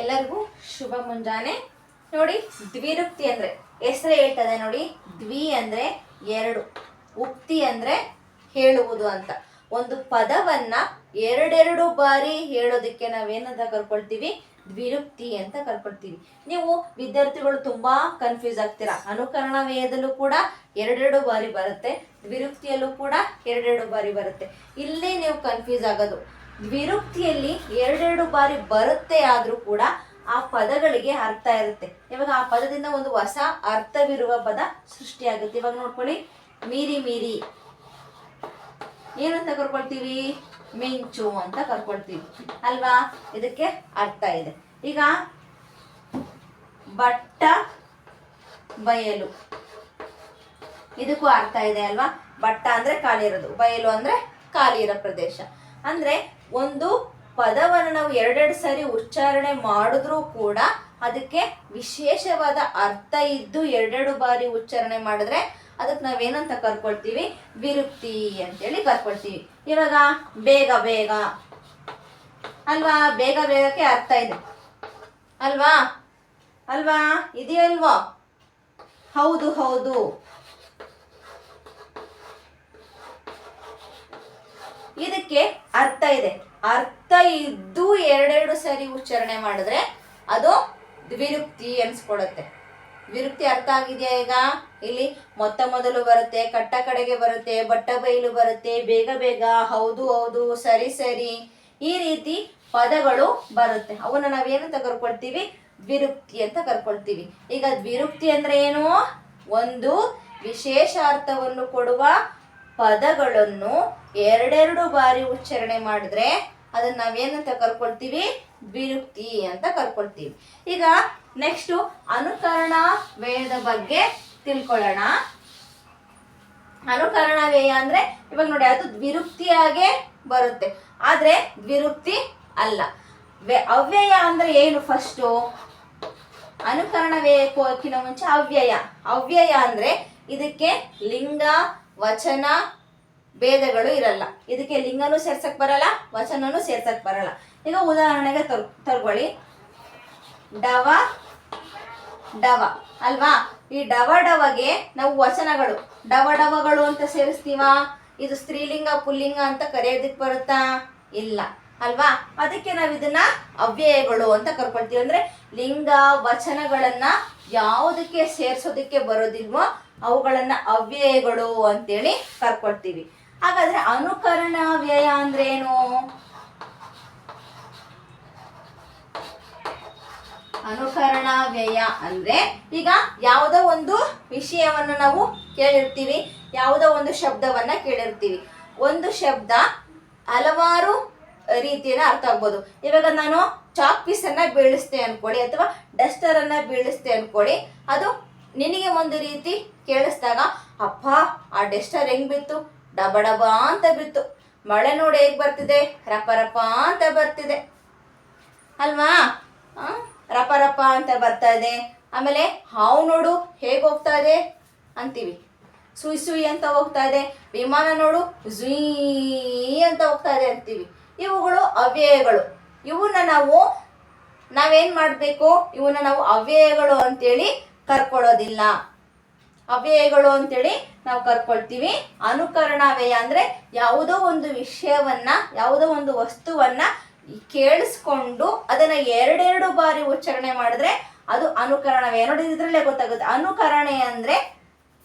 ಎಲ್ಲರಿಗೂ ಶುಭ ಮುಂಜಾನೆ. ನೋಡಿ, ದ್ವಿರುಕ್ತಿ ಅಂದ್ರೆ ಹೆಸರು ಹೇಳ್ತದೆ ನೋಡಿ. ದ್ವಿ ಅಂದ್ರೆ ಎರಡು, ಉಕ್ತಿ ಅಂದ್ರೆ ಹೇಳುವುದು ಅಂತ. ಒಂದು ಪದವನ್ನ ಎರಡೆರಡು ಬಾರಿ ಹೇಳೋದಕ್ಕೆ ನಾವೇನಂತ ಕರ್ಕೊಳ್ತೀವಿ? ದ್ವಿರುಕ್ತಿ ಅಂತ ಕರ್ಕೊಳ್ತೀವಿ. ನೀವು ವಿದ್ಯಾರ್ಥಿಗಳು ತುಂಬಾ ಕನ್ಫ್ಯೂಸ್ ಆಗ್ತೀರಾ. ಅನುಕರಣ ವೇದಲ್ಲೂ ಕೂಡ ಎರಡೆರಡು ಬಾರಿ ಬರುತ್ತೆ. ದ್ವಿರುಕ್ತಿಯಲ್ಲೂ ಕೂಡ ಎರಡೆರಡು ಬಾರಿ ಬರುತ್ತೆ. ಇಲ್ಲಿ ನೀವು ಕನ್ಫ್ಯೂಸ್ ಆಗೋದು. ದ್ವಿರುಕ್ತಿಯಲ್ಲಿ ಎರಡೆರಡು ಬಾರಿ ಬರುತ್ತೆ ಆದರೂ ಕೂಡ ಆ ಪದಗಳಿಗೆ ಅರ್ಥ ಇರುತ್ತೆ. ಇವಾಗ ಆ ಪದದಿಂದ ಒಂದು ಹೊಸ ಅರ್ಥವಿರುವ ಪದ ಸೃಷ್ಟಿಯಾಗುತ್ತೆ. ಇವಾಗ ನೋಡ್ಕೊಳ್ಳಿ. ಮೀರಿ ಮೀರಿ. ಏನಂತ ಕರ್ಕೊಳ್ತೀವಿ? ಮಿಂಚು ಅಂತ ಕರ್ಕೊಳ್ತೀವಿ. ಅಲ್ವಾ? ಇದಕ್ಕೆ ಅರ್ಥ ಇದೆ. ಈಗ ಬಟ್ಟ ಬಯಲು. ಇದಕ್ಕೂ ಅರ್ಥ ಇದೆ ಅಲ್ವಾ? ಬಟ್ಟ ಅಂದ್ರೆ ಖಾಲಿ ಇರೋದು. ಬಯಲು ಅಂದ್ರೆ ಖಾಲಿ ಇರೋ ಪ್ರದೇಶ. ಅಂದ್ರೆ ಒಂದು ಪದವನ್ನು ನಾವು ಎರಡೆರಡು ಸಾರಿ ಉಚ್ಚಾರಣೆ ಮಾಡಿದ್ರೂ ಕೂಡ ಅದಕ್ಕೆ ವಿಶೇಷವಾದ ಅರ್ಥ ಇದ್ದು ಎರಡೆರಡು ಬಾರಿ ಉಚ್ಚಾರಣೆ ಮಾಡಿದ್ರೆ ಅದಕ್ಕೆ ನಾವೇನಂತ ಕರ್ಕೊಳ್ತೀವಿ? ವಿರುಕ್ತಿ ಅಂತೇಳಿ ಕರ್ಕೊಳ್ತೀವಿ. ಇವಾಗ ಬೇಗ ಬೇಗ. ಅಲ್ವಾ? ಬೇಗ ಬೇಗಕ್ಕೆ ಅರ್ಥ ಇದೆ. ಅಲ್ವಾ? ಅಲ್ವಾ? ಇದೆಯಲ್ವಾ? ಹೌದು ಹೌದು. ಇದಕ್ಕೆ ಅರ್ಥ ಇದೆ. ಅರ್ಥ ಇದ್ದು ಎರಡೆರಡು ಸರಿ ಉಚ್ಚಾರಣೆ ಮಾಡಿದ್ರೆ ಅದು ದ್ವಿರುಕ್ತಿ ಅನ್ಸ್ಕೊಡುತ್ತೆ ವಿರುಕ್ತಿ ಅರ್ಥ ಆಗಿದೆಯಾ ಈಗ? ಇಲ್ಲಿ ಮೊತ್ತ ಮೊದಲು ಬರುತ್ತೆ, ಕಟ್ಟ ಕಡೆಗೆ ಬರುತ್ತೆ, ಬಟ್ಟ ಬೈಲು ಬರುತ್ತೆ, ಬೇಗ ಬೇಗ ಹೌದು ಹೌದು, ಸರಿ ಸರಿ ಈ ರೀತಿ ಪದಗಳು ಬರುತ್ತೆ. ಅವನ್ನ ನಾವೇನಂತ ಕರ್ಕೊಳ್ತೀವಿ? ದ್ವಿರುಕ್ತಿ ಅಂತ ಕರ್ಕೊಳ್ತೀವಿ. ಈಗ ದ್ವಿರುಕ್ತಿ ಅಂದ್ರೆ ಏನು? ಒಂದು ವಿಶೇಷ ಅರ್ಥವನ್ನು ಕೊಡುವ ಪದಗಳನ್ನು ಎರಡೆರಡು ಬಾರಿ ಉಚ್ಚಾರಣೆ ಮಾಡಿದ್ರೆ ಅದನ್ನ ನಾವೇನಂತ ಕರ್ಕೊಳ್ತೀವಿ? ದ್ವಿರುಕ್ತಿ ಅಂತ ಕರ್ಕೊಳ್ತೀವಿ. ಈಗ ನೆಕ್ಸ್ಟ್ ಅನುಕರಣ ವ್ಯಯದ ಬಗ್ಗೆ ತಿಳ್ಕೊಳ್ಳೋಣ. ಅನುಕರಣ ವ್ಯಯ ಅಂದ್ರೆ ಇವಾಗ ನೋಡಿ, ಅದು ದ್ವಿರುಕ್ತಿಯಾಗೆ ಬರುತ್ತೆ. ಆದ್ರೆ ದ್ವಿರುಕ್ತಿ ಅಲ್ಲ. ವ್ಯ- ಅವ್ಯಯ ಅಂದ್ರೆ ಏನು ಫಸ್ಟು ಅನುಕರಣ ವ್ಯಯಕ್ಕಿಂತ ಮುಂಚೆ ಅವ್ಯಯ. ಅವ್ಯಯ ಅಂದ್ರೆ ಇದಕ್ಕೆ ಲಿಂಗ ವಚನ ಭೇದಗಳು ಇರಲ್ಲ. ಇದಕ್ಕೆ ಲಿಂಗನೂ ಸೇರ್ಸಕ್ ಬರಲ್ಲ, ವಚನನೂ ಸೇರ್ಸಕ್ ಬರಲ್ಲ. ಈಗ ಉದಾಹರಣೆಗೆ ತರ್ ತಗೊಳ್ಳಿ ಡವ ಡವ, ಅಲ್ವಾ? ಈ ಡವ, ಡವಗೆ ನಾವು ವಚನಗಳು, ಡವ, ಡವಗಳು ಅಂತ ಸೇರಿಸ್ತೀವಾ? ಇದು ಸ್ತ್ರೀಲಿಂಗ, ಪುಲ್ಲಿಂಗ ಅಂತ ಕರೆಯೋದಕ್ಕೆ ಬರುತ್ತಾ? ಇಲ್ಲ, ಅಲ್ವಾ? ಅದಕ್ಕೆ ನಾವು ಇದನ್ನ ಅವ್ಯಯಗಳು ಅಂತ ಕರ್ಕೊಳ್ತೀವಿ. ಅಂದ್ರೆ ಲಿಂಗ, ವಚನಗಳನ್ನ ಯಾವುದಕ್ಕೆ ಸೇರ್ಸೋದಕ್ಕೆ ಬರೋದಿಲ್ವೋ ಅವುಗಳನ್ನ ಅವ್ಯಯಗಳು ಅಂತೇಳಿ ಕರ್ಕೊಳ್ತೀವಿ. ಹಾಗಾದ್ರೆ ಅನುಕರಣ ವ್ಯಯ ಅಂದ್ರೆ ಏನು ಅನುಕರಣ ವ್ಯಯ ಅಂದ್ರೆ ಈಗ ಯಾವುದೋ ಒಂದು ವಿಷಯವನ್ನು ನಾವು ಕೇಳಿರ್ತೀವಿ, ಯಾವುದೋ ಒಂದು ಶಬ್ದವನ್ನ ಕೇಳಿರ್ತೀವಿ. ಒಂದು ಶಬ್ದ ಹಲವಾರು ರೀತಿಯಲ್ಲಿ ಅರ್ಥ ಆಗ್ಬೋದು. ಇವಾಗ ನಾನು ಚಾಕ್ ಪೀಸ್ ಅನ್ನ ಬೀಳಿಸ್ತೆ ಅನ್ಕೊಳ್ಳಿ ಅಥವಾ ಡಸ್ಟರ್ ಅನ್ನ ಬೀಳಿಸ್ತೆ ಅನ್ಕೊಳ್ಳಿ ಅದು ನಿನಗೆ ಒಂದು ರೀತಿ ಕೇಳಿಸ್ದಾಗ, ಅಪ್ಪ, ಆ ಡೆಸ್ಟರ್ ಹೆಂಗ್ ಬಿತ್ತು? ಡಬ ಡಬ ಅಂತ ಬಿತ್ತು. ಮಳೆ ನೋಡಿ ಹೇಗ್ ಬರ್ತಿದೆ? ರಪ ರಪ ಅಂತ ಬರ್ತಿದೆ. ಅಲ್ವಾ? ರಪ ರಪ ಅಂತ ಬರ್ತಾ ಇದೆ. ಆಮೇಲೆ, ಹಾವು ನೋಡು, ಹೇಗೆ ಹೋಗ್ತಾ ಇದೆ? ಅಂತೀವಿ. ಸುಯ್ ಸುಯ್ ಅಂತ ಹೋಗ್ತಾ ಇದೆ. ವಿಮಾನ ನೋಡು ಜುಯ್ ಅಂತ ಹೋಗ್ತಾ ಇದೆ ಅಂತೀವಿ. ಇವುಗಳು ಅವ್ಯಯಗಳು. ಇವನ್ನ ನಾವು ನಾವೇನ್ ಮಾಡಬೇಕು? ಇವನ್ನ ನಾವು ಅವ್ಯಯಗಳು ಅಂತೇಳಿ ಕರ್ಕೊಳ್ಳೋದಿಲ್ಲ. ಅವ್ಯಯಗಳು ಅಂತೇಳಿ ನಾವು ಕರ್ಕೊಳ್ತೀವಿ. ಅನುಕರಣ ವ್ಯಯ ಅಂದರೆ ಯಾವುದೋ ಒಂದು ವಿಷಯವನ್ನ, ಯಾವುದೋ ಒಂದು ವಸ್ತುವನ್ನ ಕೇಳಿಸ್ಕೊಂಡು ಅದನ್ನ ಎರಡೆರಡು ಬಾರಿ ಉಚ್ಚಾರಣೆ ಮಾಡಿದ್ರೆ ಅದು ಅನುಕರಣ ವ್ಯಯ ನೋಡಿ ಇದ್ರಲ್ಲೇ ಗೊತ್ತಾಗುತ್ತೆ. ಅನುಕರಣೆ ಅಂದ್ರೆ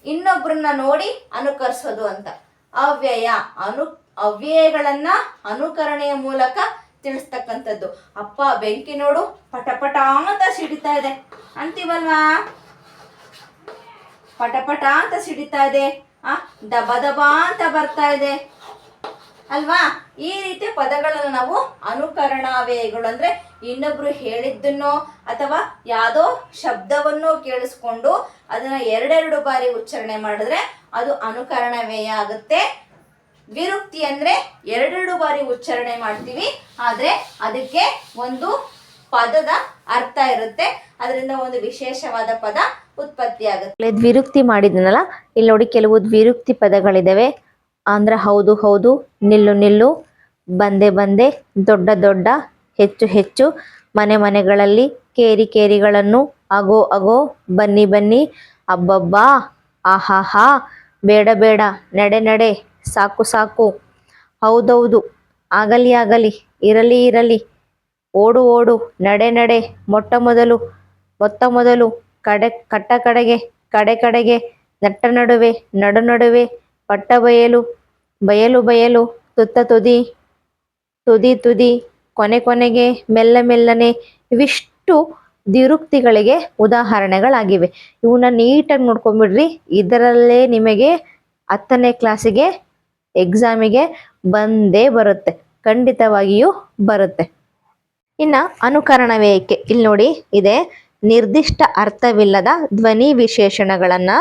ಇನ್ನೊಬ್ಬರನ್ನ ನೋಡಿ ಅನುಕರಿಸೋದು ಅಂತ. ಅವ್ಯಯ, ಅನು, ಅವ್ಯಯಗಳನ್ನ ಅನುಕರಣೆಯ ಮೂಲಕ ತಿಳಿಸ್ತಕ್ಕಂಥದ್ದು. ಅಪ್ಪ, ಬೆಂಕಿ ನೋಡು ಪಟ ಪಟ ಅಂತ ಸಿಡಿತಾ ಇದೆ. ಅಂತೀವಲ್ವಾ? ಪಟ ಪಟ ಅಂತ ಸಿಡಿತಾ ಇದೆ. ಆ, ದಬ ದಬ ಅಂತ ಬರ್ತಾ ಇದೆ. ಅಲ್ವಾ? ಈ ರೀತಿ ಪದಗಳನ್ನು ನಾವು ಅನುಕರಣಾವ್ಯಯಗಳು ಅಂದ್ರೆ ಇನ್ನೊಬ್ರು ಹೇಳಿದ್ದನ್ನೋ ಅಥವಾ ಯಾವುದೋ ಶಬ್ದವನ್ನೋ ಕೇಳಿಸ್ಕೊಂಡು ಅದನ್ನ ಎರಡೆರಡು ಬಾರಿ ಉಚ್ಚಾರಣೆ ಮಾಡಿದ್ರೆ ಅದು ಅನುಕರಣ ವ್ಯಯ ಆಗುತ್ತೆ. ವಿರುಕ್ತಿ ಅಂದ್ರೆ ಎರಡೆರಡು ಬಾರಿ ಉಚ್ಚಾರಣೆ ಮಾಡ್ತೀವಿ. ಆದ್ರೆ ಅದಕ್ಕೆ ಒಂದು ಪದದ ಅರ್ಥ ಇರುತ್ತೆ. ಅದರಿಂದ ಒಂದು ವಿಶೇಷವಾದ ಪದ ಉತ್ಪತ್ತಿ ಆಗುತ್ತೆ ದ್ವಿರುಕ್ತಿ ಮಾಡಿದ್ನಲ್ಲ, ಇಲ್ಲಿ ನೋಡಿ ಕೆಲವು ದ್ವಿರುಕ್ತಿ ಪದಗಳಿದಾವೆ. ಅಂದ್ರೆ ಹೌದು ಹೌದು, ನಿಲ್ಲು ನಿಲ್ಲು, ಬಂದೆ ಬಂದೆ, ದೊಡ್ಡ ದೊಡ್ಡ, ಹೆಚ್ಚು ಹೆಚ್ಚು, ಮನೆ, ಮನೆಗಳಲ್ಲಿ ಕೇರಿ, ಕೇರಿಗಳನ್ನು, ಅಗೋ ಅಗೋ, ಬನ್ನಿ ಬನ್ನಿ, ಅಬ್ಬಬ್ಬಾ, ಆಹಾಹಾ, ಬೇಡ ಬೇಡ, ನಡೆ ನಡೆ, ಸಾಕು ಸಾಕು, ಹೌದೌದು, ಆಗಲಿ ಆಗಲಿ, ಇರಲಿ ಇರಲಿ ಓಡು ಓಡು, ನಡೆ ನಡೆ, ಮೊಟ್ಟ ಮೊದಲು, ಮೊತ್ತ ಮೊದಲು, ಕಡೆ, ಕಟ್ಟ ಕಡೆಗೆ, ಕಡೆ ಕಡೆಗೆ, ನಟ್ಟ ನಡುವೆ, ನಡು ನಡುವೆ, ಪಟ್ಟ ಬಯಲು ಬಯಲು ಬಯಲು, ತುತ್ತ ತುದಿ ತುದಿ ತುದಿ, ಕೊನೆ ಕೊನೆಗೆ, ಮೆಲ್ಲ ಮೆಲ್ಲನೆ, ಇವಿಷ್ಟು ದಿರುಕ್ತಿಗಳಿಗೆ ಉದಾಹರಣೆಗಳಾಗಿವೆ. ಇವನ್ನ ನೀಟಾಗಿ ನೋಡ್ಕೊಂಬಿಡ್ರಿ, ಇದರಲ್ಲೇ ನಿಮಗೆ ಹತ್ತನೇ ಕ್ಲಾಸಿಗೆ ಎಕ್ಸಾಮಿಗೆ ಬಂದೇ ಬರುತ್ತೆ, ಖಂಡಿತವಾಗಿಯೂ ಬರುತ್ತೆ. ಇನ್ನು ಅನುಕರಣವೇಕೆ ಇಲ್ಲಿ ನೋಡಿ, ಇದೆ ನಿರ್ದಿಷ್ಟ ಅರ್ಥವಿಲ್ಲದ ಧ್ವನಿ ವಿಶೇಷಣಗಳನ್ನು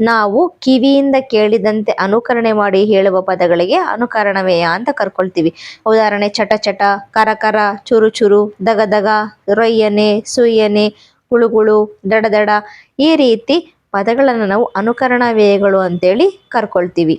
ನಾವು ಕಿವಿಯಿಂದ ಕೇಳಿದಂತೆ ಅನುಕರಣೆ ಮಾಡಿ ಹೇಳುವ ಪದಗಳಿಗೆ ಅನುಕರಣವೇಯ ಅಂತ ಕರ್ಕೊಳ್ತೀವಿ. ಉದಾಹರಣೆ, ಚಟ ಚಟ, ಕರ ಕರ, ಚುರು ಚುರು, ದಗ ದಗ, ರೊಯ್ಯನೆ, ಸುಯ್ಯನೆ ಗುಳುಗುಳು ದಡದಡ ದಡ ಈ ರೀತಿ ಪದಗಳನ್ನು ನಾವು ಅನುಕರಣ ವ್ಯಯಗಳು ಅಂತೇಳಿ ಕರ್ಕೊಳ್ತೀವಿ.